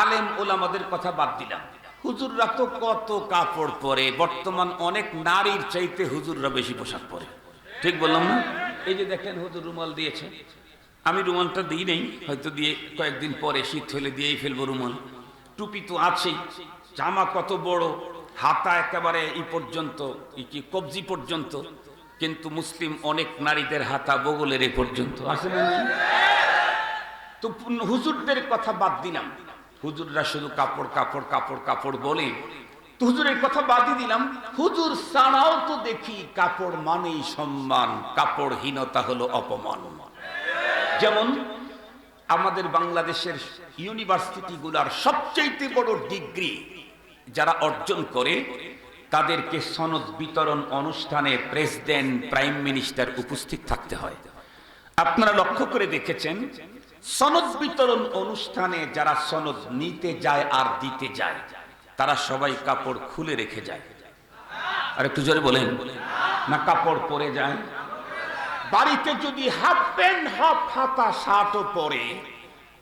আলেম ওলামাদের কথা বাদ দিলাম। হুজুররা তো কত কাপড় পরে, বর্তমান অনেক নারীর চাইতে হুজুররা বেশি পোশাক পরে। ঠিক বললাম না? এই যে দেখেন হুজুর রুমাল দিয়েছে। আমি রুমালটা দিই নেই, হয়তো দিয়ে কয়েকদিন পরে শীত হলে দিয়েই ফেলব রুমাল। টুপি তো আছেই, জামা কত বড়, হাতা একেবারে ই পর্যন্ত কি কবজি পর্যন্ত, কিন্তু মুসলিম অনেক নারীদের হাতা বগলের এ পর্যন্ত। না তো হুজুরদের কথা বাদ দিলাম। হুজুররা শুধু কাপড় কাপড় কাপড় কাপড় বলে। হুজুরের কথা বাদই দিলাম। হুজুর ছাড়াও তো দেখি কাপড় মানেই সম্মান, কাপড়হীনতা হলো অপমান। যেমন আমাদের বাংলাদেশের ইউনিভার্সিটিগুলার সবচেয়ে বড় ডিগ্রি যারা অর্জন করে, তাদেরকে সনদ বিতরণ অনুষ্ঠানে প্রেসিডেন্ট, প্রাইম মিনিস্টার উপস্থিত থাকতে হয়। আপনারা লক্ষ্য করে দেখেছেন সনদ বিতরণ অনুষ্ঠানে যারা সনদ নিতে যায় আর দিতে যায়, তারা সবাই কাপড় খুলে রেখে যায়। আর একটু জোরে বলেন। না, কাপড় পরে যায়। বাড়িতে যদি হাফ প্যান্ট, হাফ হাতা, শার্টও পরে,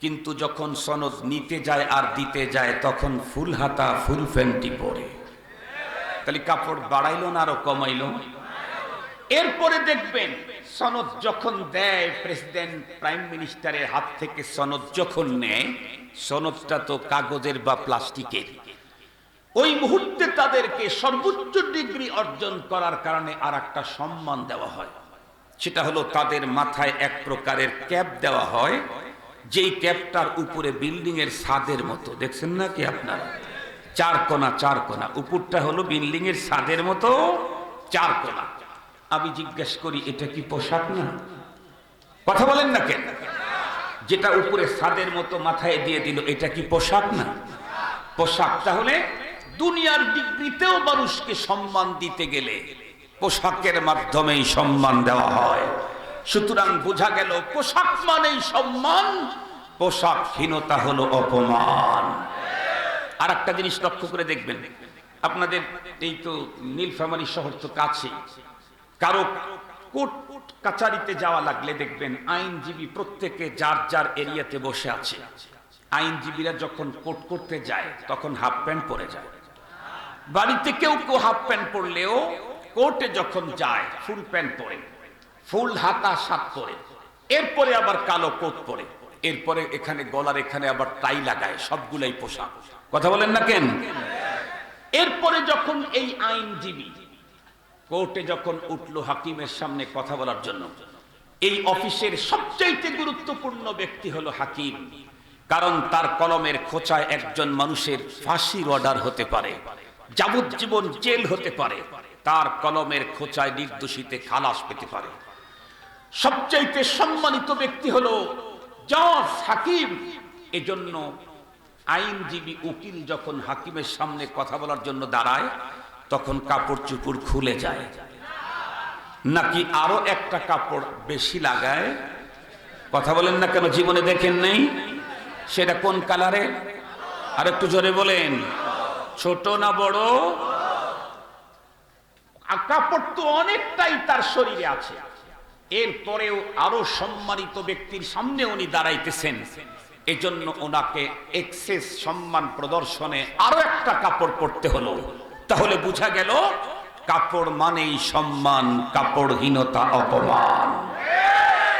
কিন্তু যখন সনদ নিতে যায় আর দিতে যায়, তখন ফুল হাতা, ফুল প্যান্টই পরে। তাহলে কাপড় বাড়াইলো না আরও কমাইলো? এরপরে দেখবেন সনদ যখন দেয় প্রেসিডেন্ট, প্রাইম মিনিস্টারের হাত থেকে সনদ যখন নেয়, সনদটা তো কাগজের বা প্লাস্টিকের। ওই মুহূর্তে তাদেরকে সর্বোচ্চ ডিগ্রি অর্জন করার কারণে আর একটা সম্মান দেওয়া হয়। সেটা হলো তাদের মাথায় এক প্রকারের ক্যাপ দেওয়া হয়, যেই ক্যাপটার উপরে বিল্ডিং এর ছাদের মতো। দেখছেন না কি আপনারা? চার কোনা চার কোনা। উপরটা হলো বিল্ডিং এর ছাদের মতো, চার কোনা। আমি জিজ্ঞেস করি, এটা কি পোশাক না? কথা বলেন না কেন? যেটা উপরে ছাদের মতো মাথায় দিয়ে দিল, এটা কি পোশাক না? পোশাক তাহলে দুনিয়ার ডিগ্রিতেও মানুষকে সম্মান দিতে গেলে পোশাকের মাধ্যমেই সম্মান দেওয়া হয়। সুতরাং বোঝা গেল, পোশাক মানেই সম্মান, পোশাকহীনতা হলো অপমান। আর একটা জিনিস লক্ষ্য করে দেখবেন, আপনাদের এই তো নীলফামারী শহর তো কাছে কারও কোর্ট কাচারিতে যাওয়া লাগলে দেখবেন আইনজীবী প্রত্যেকে যার যার এরিয়াতে বসে আছে। আইনজীবীরা যখন কোর্ট করতে যায়, তখন হাফ প্যান্ট পরে যায়। বাড়িতে কেউ কেউ হাফ প্যান্ট পরলেও কোর্টে যখন যায়, ফুল প্যান্ট পরে, ফুল হাতা, শার্ট পরে। এরপরে আবার কালো কোট পরে। এরপরে এখানে গলার এখানে আবার টাই লাগায়, সবগুলাই পোশাক। কথা বলেন না কেন? এরপরে যখন এই আইনজীবী কোর্টে যখন উঠল হাকিমের সামনে কথা বলার জন্য, এই অফিসের সবচাইতে গুরুত্বপূর্ণ ব্যক্তি হলো হাকিম, কারণ তার কলমের খোঁচায় একজন মানুষের ফাঁসির অর্ডার হতে পারে, যাবজ্জীবন জেল হতে পারে, তার কলমের খোঁচায় নির্দোষীতে খালাস পেতে পারে। সবচাইতে সম্মানিত ব্যক্তি হলো জজ হাকিম। এজন্য আইনজীবী উকিল যখন হাকিমের সামনে কথা বলার জন্য দাঁড়ায় তখন কাপড় চুপুর খুলে যায়। নাকি আরও একটা কাপড় বেশি লাগায়? কথা বলেন না কেন, জীবনে দেখেন নেই? সেটা কোন কালারে? আর একটু জোরে বলেন। ছোট না বড়? কাপড় তো অনেকটাই তার শরীরে আছে। এরপরেও আরও সম্মানিত ব্যক্তির সামনে উনি দাঁড়াইতেছেন। এজন্য ওনাকে এক্সেস সম্মান প্রদর্শনে আরও একটা কাপড় পরতে হলো। তাহলে বুঝা গেল কাপড় মানেই সম্মান কাপড়হীনতা অপমান।